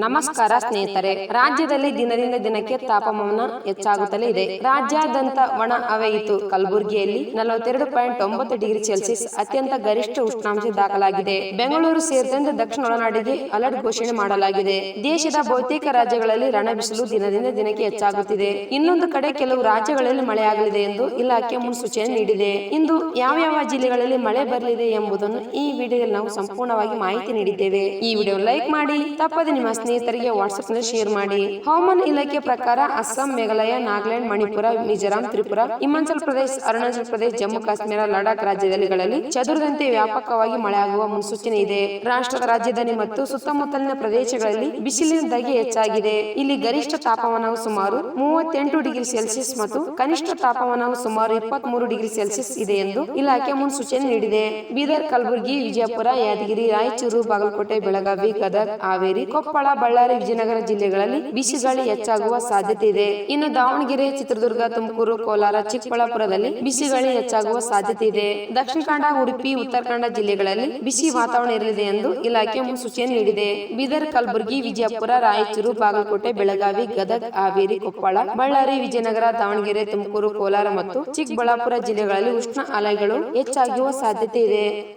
ನಮಸ್ಕಾರ ಸ್ನೇಹಿತರೆ, ರಾಜ್ಯದಲ್ಲಿ ದಿನದಿಂದ ದಿನಕ್ಕೆ ತಾಪಮಾನ ಹೆಚ್ಚಾಗುತ್ತಲೇ ಇದೆ. ರಾಜ್ಯಾದ್ಯಂತ ಒಣ ಹವೆಯಿತು ಕಲಬುರಗಿಯಲ್ಲಿ ನಲವತ್ತೆರಡು ಪಾಯಿಂಟ್ ಒಂಬತ್ತು ಡಿಗ್ರಿ ಸೆಲ್ಸಿಯಸ್ ಅತ್ಯಂತ ಗರಿಷ್ಠ ಉಷ್ಣಾಂಶ ದಾಖಲಾಗಿದೆ. ಬೆಂಗಳೂರು ಸೇರಿದಂತೆ ದಕ್ಷಿಣ ಒಳನಾಡಿಗೆ ಅಲರ್ಟ್ ಘೋಷಣೆ ಮಾಡಲಾಗಿದೆ. ದೇಶದ ಬಹುತೇಕ ರಾಜ್ಯಗಳಲ್ಲಿ ರಣಬಿಸಿಲು ದಿನದಿಂದ ದಿನಕ್ಕೆ ಹೆಚ್ಚಾಗುತ್ತಿದೆ. ಇನ್ನೊಂದು ಕಡೆ ಕೆಲವು ರಾಜ್ಯಗಳಲ್ಲಿ ಮಳೆಯಾಗಲಿದೆ ಎಂದು ಇಲಾಖೆ ಮುನ್ಸೂಚನೆ ನೀಡಿದೆ. ಇಂದು ಯಾವ ಯಾವ ಜಿಲ್ಲೆಗಳಲ್ಲಿ ಮಳೆ ಬರಲಿದೆ ಎಂಬುದನ್ನು ಈ ವಿಡಿಯೋದಲ್ಲಿ ನಾವು ಸಂಪೂರ್ಣವಾಗಿ ಮಾಹಿತಿ ನೀಡಿದ್ದೇವೆ. ಈ ವಿಡಿಯೋ ಲೈಕ್ ಮಾಡಿ, ತಪ್ಪದೆ ನಿಮ್ಮ ಸ್ನೇಹಿತರಿಗೆ ವಾಟ್ಸ್ಆಪ್ನಲ್ಲಿ ಶೇರ್ ಮಾಡಿ. ಹವಾಮಾನ ಇಲಾಖೆ ಪ್ರಕಾರ ಅಸ್ಸಾಂ ಮೇಘಾಲಯ ನಾಗಾಲ್ಯಾಂಡ್ ಮಣಿಪುರ ಮಿಜೋರಾಂ ತ್ರಿಪುರ ಹಿಮಾಚಲ ಪ್ರದೇಶ ಅರುಣಾಚಲ ಪ್ರದೇಶ ಜಮ್ಮು ಕಾಶ್ಮೀರ ಲಡಾಖ್ ರಾಜ್ಯದಲ್ಲಿ ಚದುರದಂತೆ ವ್ಯಾಪಕವಾಗಿ ಮಳೆಯಾಗುವ ಮುನ್ಸೂಚನೆ ಇದೆ. ರಾಷ್ಟ್ರದ ರಾಜಧಾನಿ ಮತ್ತು ಸುತ್ತಮುತ್ತಲಿನ ಪ್ರದೇಶಗಳಲ್ಲಿ ಬಿಸಿಲಿನ ಧಗೆ ಹೆಚ್ಚಾಗಿದೆ. ಇಲ್ಲಿ ಗರಿಷ್ಠ ತಾಪಮಾನವು ಸುಮಾರು ಮೂವತ್ತೆಂಟು ಡಿಗ್ರಿ ಸೆಲ್ಸಿಯಸ್ ಮತ್ತು ಕನಿಷ್ಠ ತಾಪಮಾನವು ಸುಮಾರು ಇಪ್ಪತ್ಮೂರು ಡಿಗ್ರಿ ಸೆಲ್ಸಿಯಸ್ ಇದೆ ಎಂದು ಇಲಾಖೆ ಮುನ್ಸೂಚನೆ ನೀಡಿದೆ. ಬೀದರ್ ಕಲಬುರಗಿ ವಿಜಯಪುರ ಯಾದಗಿರಿ ರಾಯಚೂರು ಬಾಗಲಕೋಟೆ ಬೆಳಗಾವಿ ಗದಗ ಹಾವೇರಿ ಕೊಪ್ಪಳ ಬಳ್ಳಾರಿ, ವಿಜಯನಗರ ಜಿಲ್ಲೆಗಳಲ್ಲಿ ಬಿಸಿ ಗಾಳಿ ಹೆಚ್ಚಾಗುವ ಸಾಧ್ಯತೆ ಇದೆ. ಇನ್ನು ದಾವಣಗೆರೆ, ಚಿತ್ರದುರ್ಗ, ತುಮಕೂರು, ಕೋಲಾರ, ಚಿಕ್ಕಬಳ್ಳಾಪುರದಲ್ಲಿ ಬಿಸಿ ಗಾಳಿ ಹೆಚ್ಚಾಗುವ ಸಾಧ್ಯತೆ ಇದೆ. ದಕ್ಷಿಣ ಕನ್ನಡ, ಉಡುಪಿ, ಉತ್ತರ ಕನ್ನಡ ಜಿಲ್ಲೆಗಳಲ್ಲಿ ಬಿಸಿ ವಾತಾವರಣ ಇರಲಿದೆ ಎಂದು ಇಲಾಖೆ ಮುನ್ಸೂಚನೆ ನೀಡಿದೆ. ಬೀದರ್, ಕಲಬುರಗಿ, ವಿಜಯಪುರ, ರಾಯಚೂರು, ಬಾಗಲಕೋಟೆ, ಬೆಳಗಾವಿ, ಗದಗ, ಹಾವೇರಿ, ಕೊಪ್ಪಳ, ಬಳ್ಳಾರಿ, ವಿಜಯನಗರ, ದಾವಣಗೆರೆ, ತುಮಕೂರು, ಕೋಲಾರ ಮತ್ತು ಚಿಕ್ಕಬಳ್ಳಾಪುರ ಜಿಲ್ಲೆಗಳಲ್ಲಿ ಉಷ್ಣ ಅಲೆಗಳು ಹೆಚ್ಚಾಗುವ ಸಾಧ್ಯತೆ ಇದೆ.